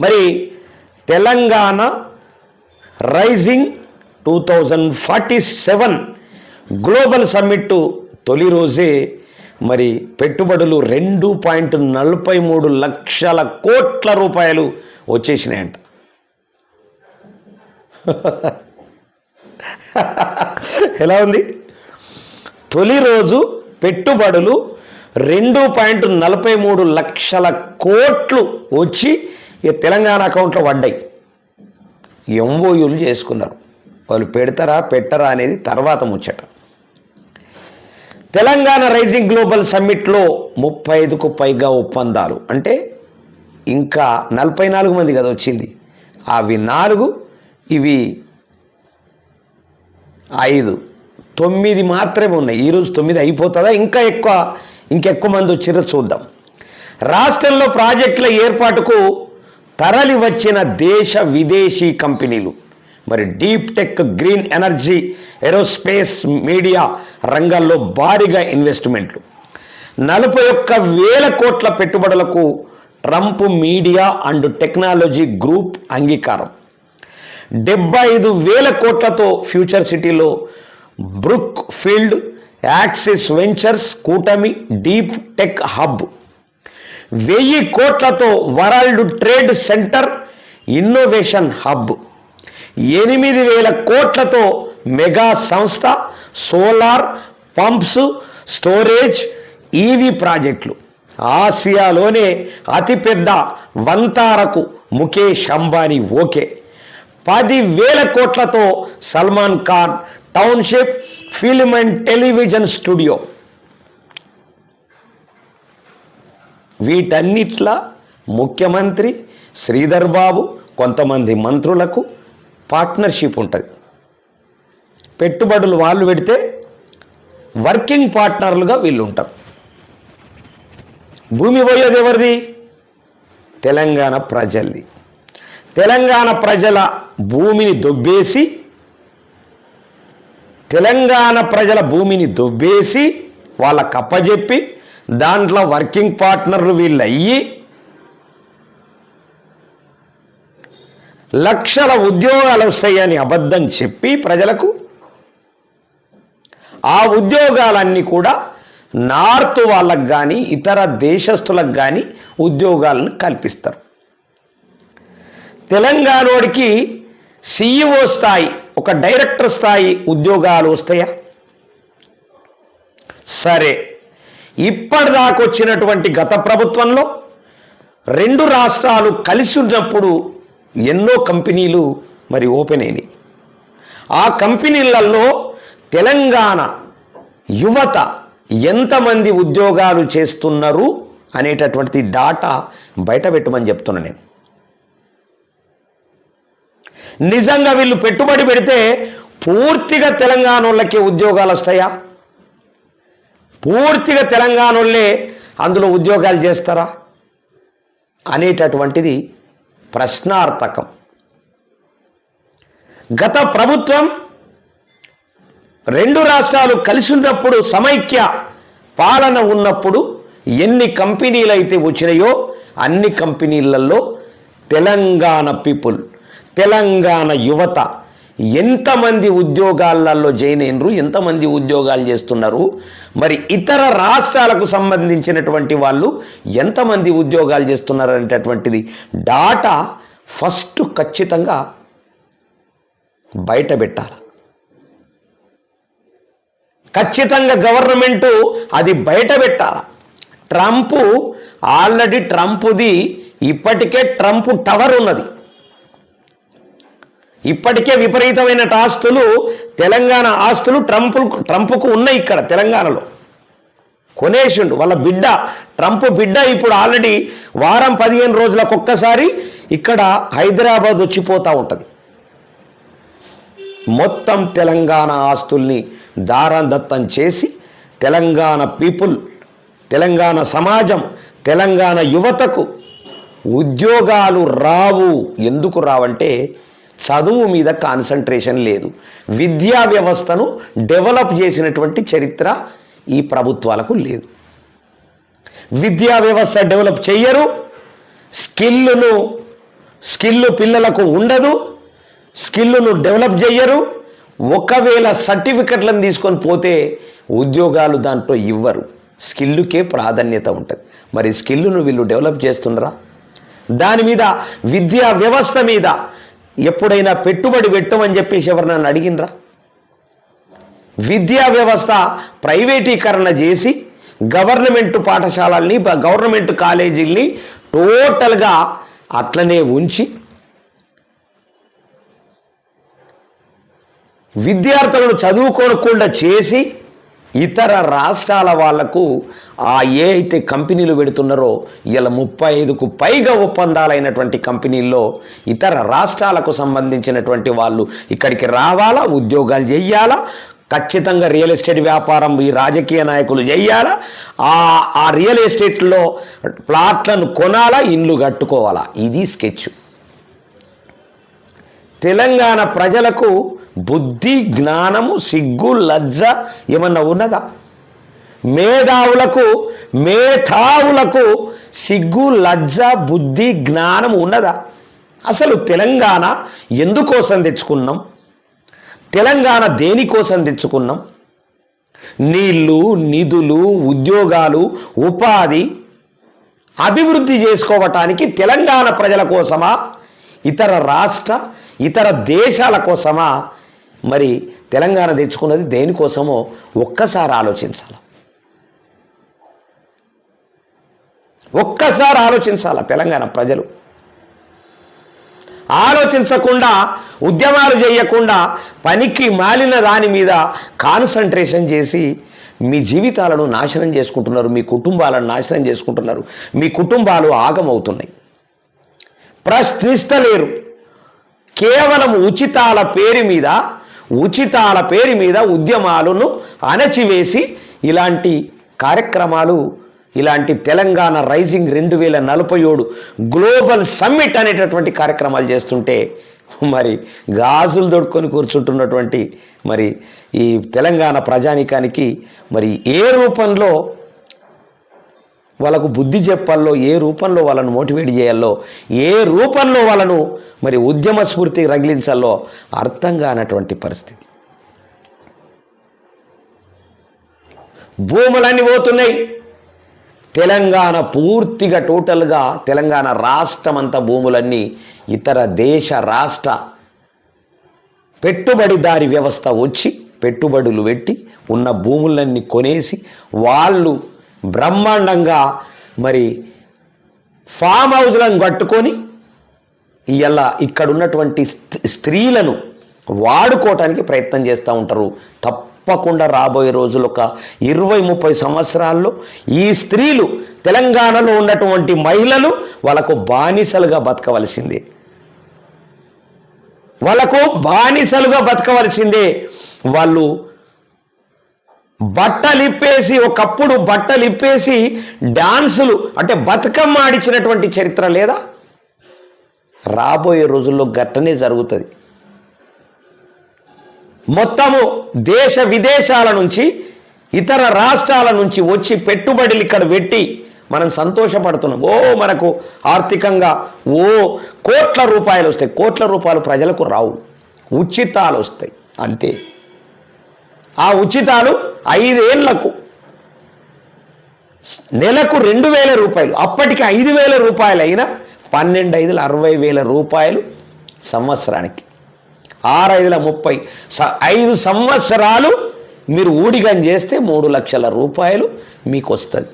మరి Telangana rising two thousand forty seven global summit తొలి రోజే మరి పెట్టుబడులు రెండు పాయింట్ నలభై మూడు లక్షల కోట్ల రూపాయలు వచ్చేసినాయంట. ఎలా ఉంది? తొలి రోజు పెట్టుబడులు రెండు పాయింట్ నలభై మూడు లక్షల కోట్లు వచ్చి ఇక తెలంగాణ అకౌంట్లో పడ్డాయి. ఎంఓయూలు చేసుకున్నారు. వాళ్ళు పెడతారా పెట్టరా అనేది తర్వాత ముచ్చట. తెలంగాణ రైజింగ్ గ్లోబల్ సమ్మిట్లో ముప్పై ఐదుకు పైగా ఒప్పందాలు. అంటే ఇంకా నలభై నాలుగు మంది కదా వచ్చింది. అవి నాలుగు ఇవి ఐదు. తొమ్మిది మాత్రమే ఉన్నాయి. ఈరోజు తొమ్మిది అయిపోతుందా? ఇంకా ఎక్కువ ఇంకెక్కువ మంది వచ్చిందో చూద్దాం. రాష్ట్రంలో ప్రాజెక్టుల ఏర్పాటుకు తరలి వచ్చిన దేశ విదేశీ కంపెనీలు. మరి deep tech green energy aerospace media రంగాల్లో భారీగా ఇన్వెస్ట్మెంట్లు. నలభై ఒక్క వేల కోట్ల పెట్టుబడులకు Trump media and technology group అంగీకారం. డెబ్బై ఐదు వేల కోట్లతో ఫ్యూచర్ సిటీలో బ్రుక్ ఫీల్డ్ యాక్సిస్ వెంచర్స్ కూటమి డీప్ టెక్ హబ్ వెయ్యి కోట్లతో world trade centre innovation hub. ఎనిమిది వేల కోట్లతో మెగా సంస్థ సోలార్ పంప్స్ స్టోరేజ్ ఈవీ ప్రాజెక్టులు. ఆసియాలోనే అతిపెద్ద వంతారకు ముఖేష్ అంబానీ ఓకే. పది వేల కోట్లతో Salman Khan township film and television studio. వీటన్నిట్లా ముఖ్యమంత్రి శ్రీధర్ బాబు కొంతమంది మంత్రులకు పార్ట్నర్షిప్ ఉంటుంది. పెట్టుబడులు వాళ్ళు పెడితే వర్కింగ్ పార్ట్నర్లుగా వీళ్ళు ఉంటారు. భూమి పోయేది ఎవరిది? తెలంగాణ ప్రజల్ది. తెలంగాణ ప్రజల భూమిని దొబ్బేసి తెలంగాణ ప్రజల భూమిని దొబ్బేసి వాళ్ళ కప్పజెప్పి దాంట్లో వర్కింగ్ పార్ట్నర్లు వీళ్ళు అయ్యి లక్షల ఉద్యోగాలు వస్తాయని అబద్ధం చెప్పి ప్రజలకు ఆ ఉద్యోగాలన్నీ కూడా నార్త్ వాళ్ళకు కానీ ఇతర దేశస్తులకు కానీ ఉద్యోగాలను కల్పిస్తారు. తెలంగాణోడికి సీఈఓ స్థాయి ఒక డైరెక్టర్ స్థాయి ఉద్యోగాలు వస్తాయా? సరే. ఇప్పటిదాకొచ్చినటువంటి గత ప్రభుత్వంలో రెండు రాష్ట్రాలు కలిసి ఉన్నప్పుడు ఎన్నో కంపెనీలు మరి ఓపెన్ అయినాయి. ఆ కంపెనీలలో తెలంగాణ యువత ఎంతమంది ఉద్యోగాలు చేస్తున్నారు అనేటటువంటి డాటా బయట పెట్టమని చెప్తున్నా నేను. నిజంగా వీళ్ళు పెట్టుబడి పెడితే పూర్తిగా తెలంగాణ వాళ్ళకి ఉద్యోగాలు వస్తాయా? పూర్తిగా తెలంగాణ వాళ్ళే అందులో ఉద్యోగాలు చేస్తారా? అనేటటువంటిది ప్రశ్నార్థకం. గత ప్రభుత్వం రెండు రాష్ట్రాలు కలిసి ఉన్నప్పుడు సమైక్య పాలన ఉన్నప్పుడు ఎన్ని కంపెనీలు అయితే వచ్చినాయో అన్ని కంపెనీలలో తెలంగాణ పీపుల్ తెలంగాణ యువత ఎంతమంది ఉద్యోగాలలో జాయిన్ అయినరు ఎంతమంది ఉద్యోగాలు చేస్తున్నారు మరి ఇతర రాష్ట్రాలకు సంబంధించినటువంటి వాళ్ళు ఎంతమంది ఉద్యోగాలు చేస్తున్నారు అనేటటువంటిది డాటా ఫస్ట్ ఖచ్చితంగా బయట పెట్టాలి. ఖచ్చితంగా గవర్నమెంటు అది బయట పెట్టాలి. ట్రంప్ ఆల్రెడీ ట్రంప్ది ఇప్పటికే ట్రంప్ టవర్ ఉన్నది. ఇప్పటికే విపరీతమైన ఆస్తులు తెలంగాణ ఆస్తులు ట్రంప్ ట్రంప్కు ఉన్నాయి ఇక్కడ తెలంగాణలో. కొనేసిండు వాళ్ళ బిడ్డ ట్రంప్ బిడ్డ ఇప్పుడు ఆల్రెడీ వారం పదిహేను రోజులకు ఒక్కసారి ఇక్కడ హైదరాబాద్ వచ్చిపోతూ ఉంటుంది. మొత్తం తెలంగాణ ఆస్తుల్ని దారాదత్తం చేసి తెలంగాణ పీపుల్ తెలంగాణ సమాజం తెలంగాణ యువతకు ఉద్యోగాలు రావు. ఎందుకు రావంటే చదువు మీద కాన్సన్ట్రేషన్ లేదు. విద్యా వ్యవస్థను డెవలప్ చేసినటువంటి చరిత్ర ఈ ప్రభుత్వాలకు లేదు. విద్యా వ్యవస్థ డెవలప్ చెయ్యరు. స్కిల్ను స్కిల్ పిల్లలకు ఉండదు. స్కిల్ను డెవలప్ చెయ్యరు. ఒకవేళ సర్టిఫికెట్లను తీసుకొని పోతే ఉద్యోగాలు దాంట్లో ఇవ్వరు. స్కిల్కే ప్రాధాన్యత ఉంటుంది. మరి స్కిల్ను వీళ్ళు డెవలప్ చేస్తున్నారా దాని మీద విద్యా వ్యవస్థ మీద ఎప్పుడైనా పెట్టుబడి పెట్టమని చెప్పేసి ఎవరినన్ను అడిగినరా విద్యా వ్యవస్థ ప్రైవేటీకరణ చేసి గవర్నమెంట్ పాఠశాలల్ని గవర్నమెంట్ కాలేజీల్ని టోటల్గా అట్లనే ఉంచి విద్యార్థులను చదువుకోకుండా చేసి ఇతర రాష్ట్రాల వాళ్ళకు ఆ ఏ అయితే కంపెనీలు పెడుతున్నారో ఇలా ముప్పై ఐదుకు పైగా ఒప్పందాలైనటువంటి కంపెనీల్లో ఇతర రాష్ట్రాలకు సంబంధించినటువంటి వాళ్ళు ఇక్కడికి రావాలా ఉద్యోగాలు చేయాలా ఖచ్చితంగా రియల్ ఎస్టేట్ వ్యాపారం ఈ రాజకీయ నాయకులు చెయ్యాలా ఆ ఆ రియల్ ఎస్టేట్లో ప్లాట్లను కొనాలా ఇండ్లు కట్టుకోవాలా. ఇది స్కెచ్. తెలంగాణ ప్రజలకు బుద్ధి జ్ఞానము సిగ్గు లజ్జ ఏమన్నా ఉన్నదా? మేధావులకు మేధావులకు సిగ్గు లజ్జ బుద్ధి జ్ఞానం ఉన్నదా? అసలు తెలంగాణ ఎందుకోసం తెచ్చుకున్నాం? తెలంగాణ దేనికోసం తెచ్చుకున్నాం? నీళ్ళు నిధులు ఉద్యోగాలు ఉపాధి అభివృద్ధి చేసుకోవటానికి తెలంగాణ ప్రజల కోసమా? ఇతర రాష్ట్ర ఇతర దేశాల కోసమా? మరి తెలంగాణ తెచ్చుకున్నది దేనికోసమో ఒక్కసారి ఆలోచించాలి. ఒక్కసారి ఆలోచించాల తెలంగాణ ప్రజలు. ఆలోచించకుండా ఉద్యమాలు చేయకుండా పనికి మాలిన దాని మీద కాన్సన్ట్రేషన్ చేసి మీ జీవితాలను నాశనం చేసుకుంటున్నారు మీ కుటుంబాలను నాశనం చేసుకుంటున్నారు మీ కుటుంబాలు ఆగమవుతున్నాయి. ప్రశ్నిస్తలేరు. కేవలం ఉచితాల పేరు మీద ఉచితాల పేరు మీద ఉద్యమాలను అణచివేసి ఇలాంటి కార్యక్రమాలు ఇలాంటి తెలంగాణ రైజింగ్ రెండు వేల నలభై ఏడు గ్లోబల్ సమ్మిట్ అనేటటువంటి కార్యక్రమాలు చేస్తుంటే మరి గాజులు దొడుకొని కూర్చుంటున్నటువంటి మరి ఈ తెలంగాణ ప్రజానికానికి మరి ఏ రూపంలో వాళ్ళకు బుద్ధి చెప్పాలో ఏ రూపంలో వాళ్ళను మోటివేట్ చేయాలో ఏ రూపంలో వాళ్ళను మరి ఉద్యమ స్ఫూర్తి రగిలించాలో అర్థం కానటువంటి పరిస్థితి. భూములన్నీ పోతున్నాయి. తెలంగాణ పూర్తిగా టోటల్గా తెలంగాణ రాష్ట్రం అంతా భూములన్నీ ఇతర దేశ రాష్ట్ర పెట్టుబడిదారి వ్యవస్థ వచ్చి పెట్టుబడులు పెట్టి ఉన్న భూములన్నీ కొనేసి వాళ్ళు బ్రహ్మాండంగా మరి ఫామ్ హౌస్లను కట్టుకొని ఇలా ఇక్కడ ఉన్నటువంటి స్త్రీ- స్త్రీలను వాడుకోవటానికి ప్రయత్నం చేస్తూ ఉంటారు. తప్పకుండా రాబోయే రోజులు ఒక ఇరవై ముప్పై సంవత్సరాల్లో ఈ స్త్రీలు తెలంగాణలో ఉన్నటువంటి మహిళలు వాళ్ళకు బానిసలుగా బతకవలసిందే. వాళ్ళకు బానిసలుగా బతకవలసిందే. వాళ్ళు బట్టలు ఇప్పేసి ఒకప్పుడు బట్టలు ఇప్పేసి డాన్సులు అంటే బతుకమ్మ ఆడిచ్చినటువంటి చరిత్ర లేదా? రాబోయే రోజుల్లో గట్టనే జరుగుతుంది. మొత్తము దేశ విదేశాల నుంచి ఇతర రాష్ట్రాల నుంచి వచ్చి పెట్టుబడులు ఇక్కడ పెట్టి మనం సంతోషపడుతున్నాం. ఓ మనకు ఆర్థికంగా ఓ కోట్ల రూపాయలు వస్తాయి. కోట్ల రూపాయలు ప్రజలకు రావు. ఉచితాలు వస్తాయి. అంతే. ఆ ఉచితాలు ఐదేళ్ళకు. నెలకు రెండు వేల రూపాయలు. అప్పటికి ఐదు వేల రూపాయలు అయినా పన్నెండు ఐదుల అరవై వేల రూపాయలు సంవత్సరానికి. ఆరు ఐదుల ముప్పై స- ఐదు సంవత్సరాలు మీరు ఊడిగం చేస్తే మూడు లక్షల రూపాయలు మీకు వస్తుంది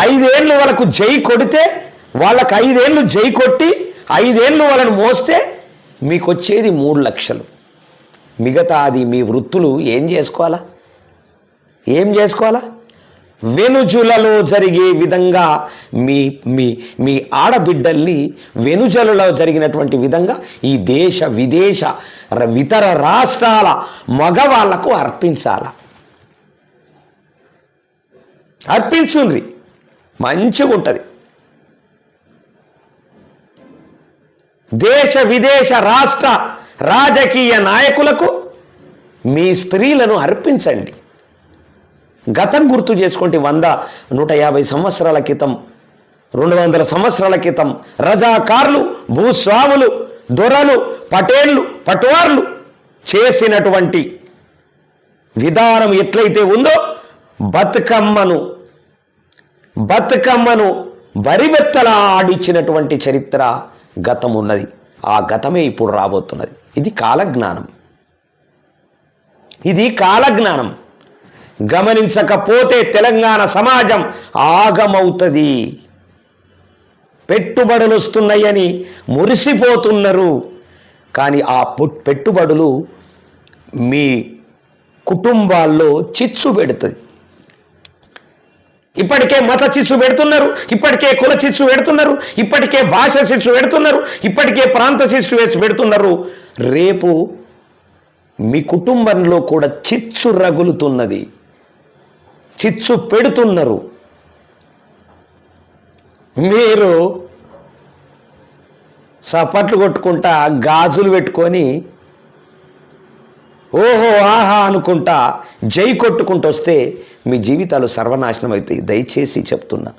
ఐదేళ్ళు వాళ్ళకు జై కొడితే వాళ్ళకు ఐదేళ్ళు జై కొట్టి ఐదేళ్ళు వాళ్ళని మోస్తే మీకు వచ్చేది మూడు లక్షలు. మిగతా అది మీ వృత్తులు ఏం చేసుకోవాలా? ఏం చేసుకోవాలా? వెనుజులలో జరిగే విధంగా మీ మీ మీ ఆడబిడ్డల్ని వెనుజలలో జరిగినటువంటి విధంగా ఈ దేశ విదేశ ఇతర రాష్ట్రాల మగవాళ్ళకు అర్పించాల? అర్పించుండ్రి. మంచిగా ఉంటుంది దేశ విదేశ రాష్ట్ర రాజకీయ నాయకులకు మీ స్త్రీలను అర్పించండి. గతం గుర్తు చేసుకోండి. వంద నూట యాభై సంవత్సరాల క్రితం రెండు వందల సంవత్సరాల క్రితం రజాకారులు భూస్వాములు దొరలు పటేళ్ళు పటువార్లు చేసినటువంటి విధానం ఎట్లయితే ఉందో బతుకమ్మను బతుకమ్మను బరిబెత్తలా ఆడిచ్చినటువంటి చరిత్ర గతం ఉన్నది ఆ గతమే ఇప్పుడు రాబోతున్నది. ఇది కాలజ్ఞానం. ఇది కాలజ్ఞానం. గమనించకపోతే తెలంగాణ సమాజం ఆగమవుతుంది. పెట్టుబడులు వస్తున్నాయని మురిసిపోతున్నారు. కానీ ఆ పెట్టుబడులు మీ కుటుంబాల్లో చిచ్చు పెడుతుంది. ఇప్పటికే మత చిచ్చు పెడుతున్నారు ఇప్పటికే కుల చిచ్చు పెడుతున్నారు ఇప్పటికే భాష చిచ్చు పెడుతున్నారు ఇప్పటికే ప్రాంత చిచ్చు వేసి పెడుతున్నారు. రేపు మీ కుటుంబంలో కూడా చిచ్చు రగులుతున్నది. చిచ్చు పెడుతున్నారు. మీరు సపట్లు కొట్టుకుంటా గాజులు పెట్టుకొని ఓహో ఆహా అనుకుంటా జై కొట్టుకుంటూ వస్తే మీ జీవితాలు సర్వనాశనం అవుతాయి. దయచేసి చెప్తున్నా.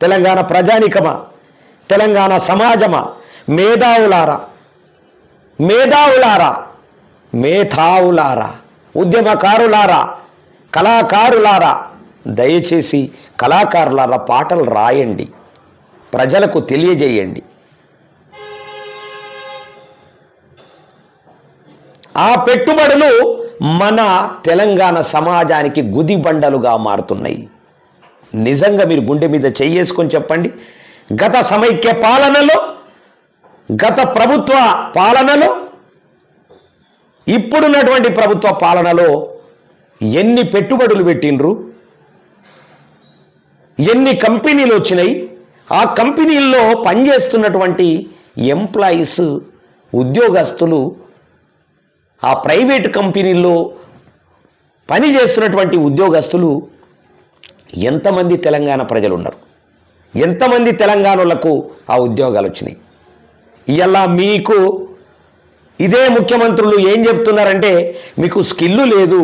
తెలంగాణ ప్రజానికమా? తెలంగాణ సమాజమా? మేధావులారా? మేధావులారా? మేధావులారా? ఉద్యమకారులారా? కళాకారులారా? దయచేసి కళాకారులారా పాటలు రాయండి. ప్రజలకు తెలియజేయండి. ఆ పెట్టుబడులు మన తెలంగాణ సమాజానికి గుదిబండలుగా మారుతున్నాయి. నిజంగా మీరు గుండె మీద చెయ్యేసుకొని చెప్పండి. గత సమైక్య పాలనలో గత ప్రభుత్వ పాలనలో ఇప్పుడున్నటువంటి ప్రభుత్వ పాలనలో ఎన్ని పెట్టుబడులు పెట్టిండ్రు? ఎన్ని కంపెనీలు వచ్చినాయి? ఆ కంపెనీల్లో పనిచేస్తున్నటువంటి ఎంప్లాయీస్ ఉద్యోగస్తులు ఆ ప్రైవేట్ కంపెనీల్లో పని చేస్తున్నటువంటి ఉద్యోగస్తులు ఎంతమంది తెలంగాణ ప్రజలు ఉన్నారు ఎంతమంది తెలంగాణలకు ఆ ఉద్యోగాలు వచ్చినాయి? ఇలా మీకు ఇదే ముఖ్యమంత్రులు ఏం చెప్తున్నారంటే మీకు స్కిల్లు లేదు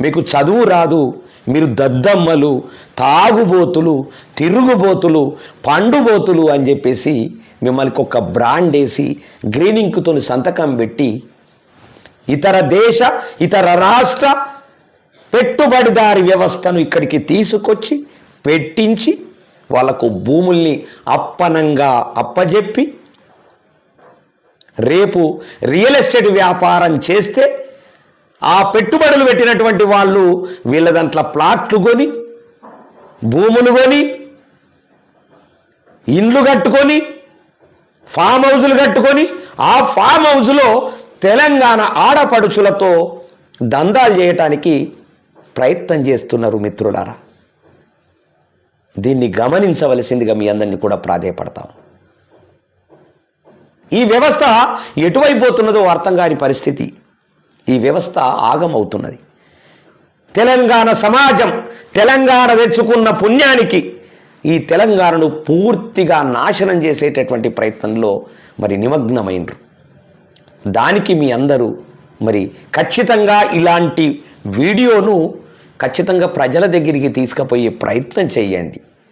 మీకు చదువు రాదు మీరు దద్దమ్మలు తాగుబోతులు తిరుగుబోతులు పండుబోతులు అని చెప్పేసి మిమ్మల్ని ఒక బ్రాండ్ వేసి గ్రీనింగ్తో సంతకం పెట్టి ఇతర దేశ ఇతర రాష్ట్ర పెట్టుబడిదారి వ్యవస్థను ఇక్కడికి తీసుకొచ్చి పెట్టించి వాళ్ళకు భూముల్ని అప్పనంగా అప్పజెప్పి రేపు రియల్ ఎస్టేట్ వ్యాపారం చేస్తే ఆ పెట్టుబడులు పెట్టినటువంటి వాళ్ళు వీళ్ళ దాంట్లో ప్లాట్లు కొని భూములు కొని ఇండ్లు కట్టుకొని ఫామ్ హౌజులు కట్టుకొని ఆ ఫామ్ హౌజ్లో తెలంగాణ ఆడపడుచులతో దందాలు చేయటానికి ప్రయత్నం చేస్తున్నారు మిత్రులారా. దీన్ని గమనించవలసిందిగా మీ అందరినీ కూడా ప్రాధేయపడతాం ఈ వ్యవస్థ ఎటువైపోతున్నదో అర్థం కాని పరిస్థితి. ఈ వ్యవస్థ ఆగమవుతున్నది. తెలంగాణ సమాజం తెలంగాణ తెచ్చుకున్న పుణ్యానికి ఈ తెలంగాణను పూర్తిగా నాశనం చేసేటటువంటి ప్రయత్నంలో మరి నిమగ్నమైనరు దానికి మీ అందరూ మరి ఖచ్చితంగా ఇలాంటి వీడియోను ఖచ్చితంగా ప్రజల దగ్గరికి తీసుకుపోయే ప్రయత్నం చేయండి.